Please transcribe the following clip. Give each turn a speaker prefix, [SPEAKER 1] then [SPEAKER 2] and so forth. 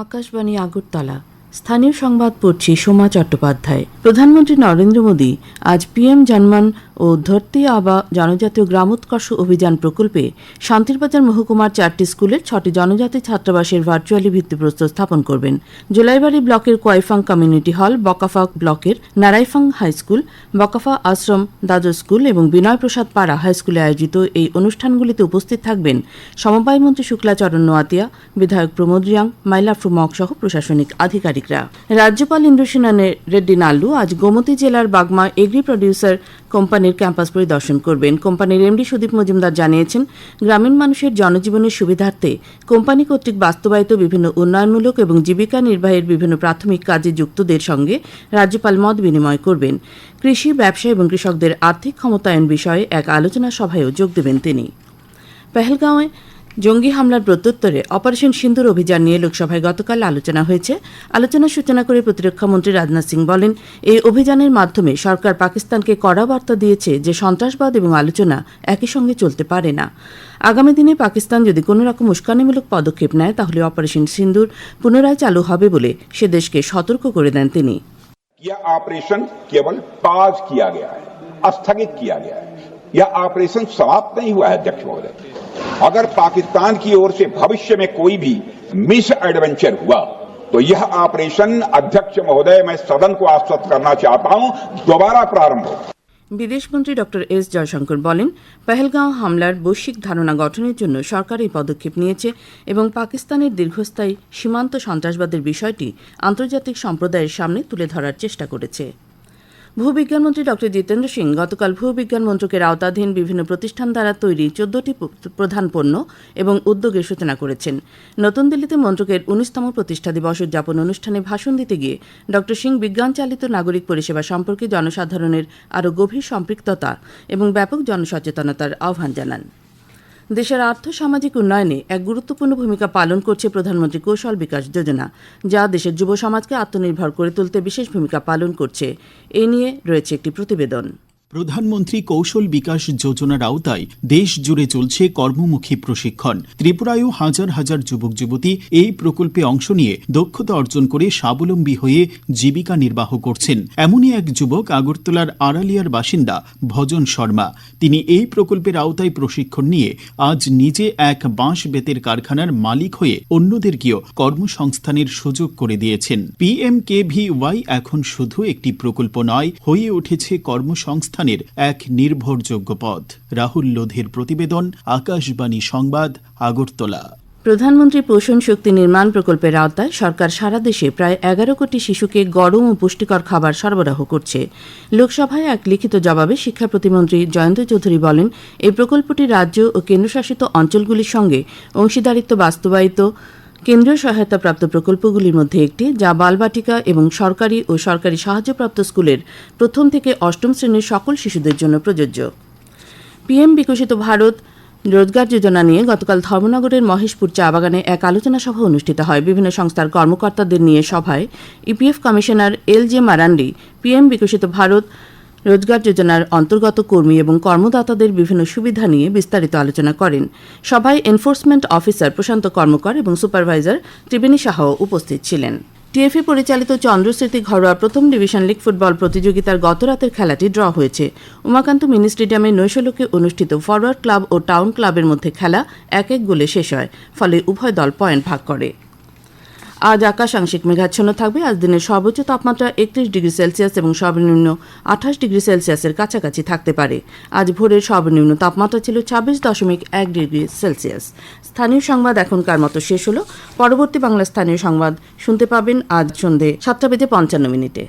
[SPEAKER 1] আকাশবাণী আগরতলা। স্থানীয় সংবাদ পড়ছি সোমা চট্টোপাধ্যায়। প্রধানমন্ত্রী নরেন্দ্র মোদী আজ পিএম জনমন ও ধরতি আবা জনজাতীয় গ্রামোৎকর্ষ অভিযান প্রকল্পে শান্তিরবাজার মহকুমার চারটি স্কুলের ছটি জনজাতি ছাত্রাবাসের ভার্চুয়ালি ভিত্তিপ্রস্তর স্থাপন করবেন। জোলাইবাড়ি ব্লকের কোয়াইফাং কমিউনিটি হল, বকাফা ব্লকের নারাইফাং হাই স্কুল, বকাফা আশ্রম দ্বাদশ স্কুল এবং বিনয় প্রসাদ পাড়া হাই স্কুলে আয়োজিত এই অনুষ্ঠানগুলিতে উপস্থিত থাকবেন সমবায় মন্ত্রী শুক্লাচরণ নোয়াতিয়া, বিধায়ক প্রমোদ রিয়াং মাইলাফ্রু মক সহ প্রশাসনিক আধিকারিকরা রাজ্যপাল ইন্দ্রসেনানে রেড্ডি নাল্লু আজ গোমতী জেলার বাগমা এগ্রি প্রডিউসার কোম্পানির ক্যাম্পাস পরিদর্শন করবেন। কোম্পানির এমডি সুদীপ মজুমদার জানিয়েছেন, গ্রামীণ মানুষের জনজীবনের সুবিধার্থে কোম্পানি কর্তৃক বাস্তবায়িত বিভিন্ন উন্নয়নমূলক এবং জীবিকা নির্বাহের বিভিন্ন প্রাথমিক কাজে যুক্তদের সঙ্গে রাজ্যপাল মত বিনিময় করবেন। কৃষি, ব্যবসা এবং কৃষকদের আর্থিক ক্ষমতায়ন বিষয়ে এক আলোচনা সভায়ও যোগ দেবেন তিনি। পেহেলগাঁওয়ে জঙ্গি হামলার প্রত্যুত্তরে অপারেশন সিন্দুর অভিযান নিয়ে লোকসভায় গতকাল আলোচনা হয়েছে আলোচনার সূচনা করে প্রতিরক্ষামন্ত্রী রাজনাথ সিং বলেন এই অভিযানের মাধ্যমে সরকার পাকিস্তানকে কড়া বার্তা দিয়েছে যে সন্ত্রাসবাদ এবং আলোচনা একই সঙ্গে চলতে পারে না আগামী দিনে পাকিস্তান যদি কোনো রকম উস্কানিমূলক পদক্ষেপ নেয় তাহলে অপারেশন সিন্দুর পুনরায় চালু হবে বলে সে দেশকে সতর্ক করে দেন তিনি
[SPEAKER 2] यह ऑपरेशन केवल पाज किया गया है स्थगित किया गया है यह ऑपरेशन समाप्त नहीं हुआ है अध्यक्ष महोदय अगर पाकिस्तान की ओर से भविष्य में कोई भी मिस एडवेंचर हुआ तो यह ऑपरेशन अध्यक्ष महोदय मैं सदन को आश्वस्त करना चाहता हूं दोबारा प्रारंभ होगा
[SPEAKER 1] বিদেশমন্ত্রী ড এস জয়শঙ্কর বলেন পেহেলগাঁও হামলার বৈশ্বিক ধারণা গঠনের জন্য সরকার এই পদক্ষেপ নিয়েছে এবং পাকিস্তানের দীর্ঘস্থায়ী সীমান্ত সন্ত্রাসবাদের বিষয়টি আন্তর্জাতিক সম্প্রদায়ের সামনে তুলে ধরার চেষ্টা করেছে ভূবিজ্ঞানমন্ত্রী ড জিতেন্দ্র সিং গতকাল ভূবিজ্ঞান মন্ত্রকের আওতাধীন বিভিন্ন প্রতিষ্ঠান দ্বারা তৈরি চোদ্দটি প্রধান পণ্য এবং উদ্যোগের সূচনা করেছেন। নতুন দিল্লিতে মন্ত্রকের উনিশতম প্রতিষ্ঠা দিবস উদযাপন অনুষ্ঠানে ভাষণ দিতে গিয়ে ড সিং বিজ্ঞান চালিত নাগরিক পরিষেবা সম্পর্কে জনসাধারণের আরও গভীর সম্পৃক্ততা এবং ব্যাপক জনসচেতনতার আহ্বান জানান। দেশের আর্থ সামাজিক উন্নয়নে এক গুরুত্বপূর্ণ ভূমিকা পালন করছে প্রধানমন্ত্রী কৌশল বিকাশ যোজনা, যা দেশের যুব সমাজকে আত্মনির্ভর করে তুলতে বিশেষ ভূমিকা পালন করছে। এ নিয়ে রয়েছে একটি প্রতিবেদন।
[SPEAKER 3] প্রধানমন্ত্রী কৌশল বিকাশ যোজনার আওতায় দেশ জুড়ে চলছে কর্মমুখী প্রশিক্ষণ। ত্রিপুরায়ও হাজার হাজার যুবক যুবতী এই প্রকল্পে অংশ নিয়ে দক্ষতা অর্জন করে স্বাবলম্বী হয়ে জীবিকা নির্বাহ করছেন। এমনই এক যুবক আগরতলার আড়ালিয়ার বাসিন্দা ভজন শর্মা। তিনি এই প্রকল্পের আওতায় প্রশিক্ষণ নিয়ে আজ নিজে এক বাঁশ বেতের কারখানার মালিক হয়ে অন্যদেরকেও কর্মসংস্থানের সুযোগ করে দিয়েছেন। পিএম কে ভি ওয়াই এখন শুধু একটি প্রকল্প নয়, হয়ে উঠেছে কর্মসংস্থানের এক নির্ভরযোগ্য পথ। রাহুল লোধের প্রতিবেদন, আকাশবাণী সংবাদ, আগরতলা।
[SPEAKER 1] প্রধানমন্ত্রী পোষণ শক্তি নির্মাণ প্রকল্পের আওতায় সরকার সারা দেশে প্রায় এগারো কোটি শিশুকে গরম ও পুষ্টিকর খাবার সরবরাহ করছে। লোকসভায় এক লিখিত জবাবে শিক্ষা প্রতিমন্ত্রী জয়ন্ত চৌধুরী বলেন এই প্রকল্পটি রাজ্য ও কেন্দ্রশাসিত অঞ্চলগুলির সঙ্গে অংশীদারিত্ব বাস্তবায়িত কেন্দ্রীয় সহায়তাপ্রাপ্ত প্রকল্পগুলির মধ্যে একটি, যা বালবাটিকা এবং সরকারি ও সরকারি সাহায্যপ্রাপ্ত স্কুলের প্রথম থেকে অষ্টম শ্রেণির সকল শিশুদের জন্য প্রযোজ্য। পিএম বিকশিত ভারত রোজগার যোজনা নিয়ে গতকাল ধর্মনগরের মহেশপুর চা বাগানে এক আলোচনা সভা অনুষ্ঠিত হয়। বিভিন্ন সংস্থার কর্মকর্তাদের নিয়ে সভায় EPF commissioner L J Marandi, PM Viksit Bharat Rozgar যোজনার অন্তর্গত কর্মী এবং কর্মদাতাদের বিভিন্ন সুবিধা নিয়ে বিস্তারিত আলোচনা করেন। সভায় এনফোর্সমেন্ট অফিসার প্রশান্ত কর্মকর এবং সুপারভাইজার ত্রিবেণী সাহাও উপস্থিত ছিলেন। টিএফএ পরিচালিত চন্দ্রস্মৃতি ঘরোয়া প্রথম ডিভিশন লিগ ফুটবল প্রতিযোগিতার গতরাতের খেলাটি ড্র হয়েছে। উমাকান্ত মিনি স্টেডিয়ামে নৈশলোকে অনুষ্ঠিত ফরওয়ার্ড ক্লাব ও টাউন ক্লাবের মধ্যে খেলা এক এক গোলে শেষ হয়, ফলে উভয় দল পয়েন্ট ভাগ করে। আজ আকাশ আংশিক মেঘাচ্ছন্ন থাকবে। আজ দিনের সর্বোচ্চ তাপমাত্রা একত্রিশ ডিগ্রি সেলসিয়াস এবং সর্বনিম্ন আঠাশ ডিগ্রি সেলসিয়াসের কাছাকাছি থাকতে পারে। আজ ভোরের সর্বনিম্ন তাপমাত্রা ছিল ছাব্বিশ দশমিক এক ডিগ্রি সেলসিয়াস। স্থানীয় সংবাদ এখনকার মতো শেষ হলো। পরবর্তী বাংলা স্থানীয় সংবাদ শুনতে পাবেন আজ সন্ধে সাতটা বেজে পঞ্চান্ন মিনিটে।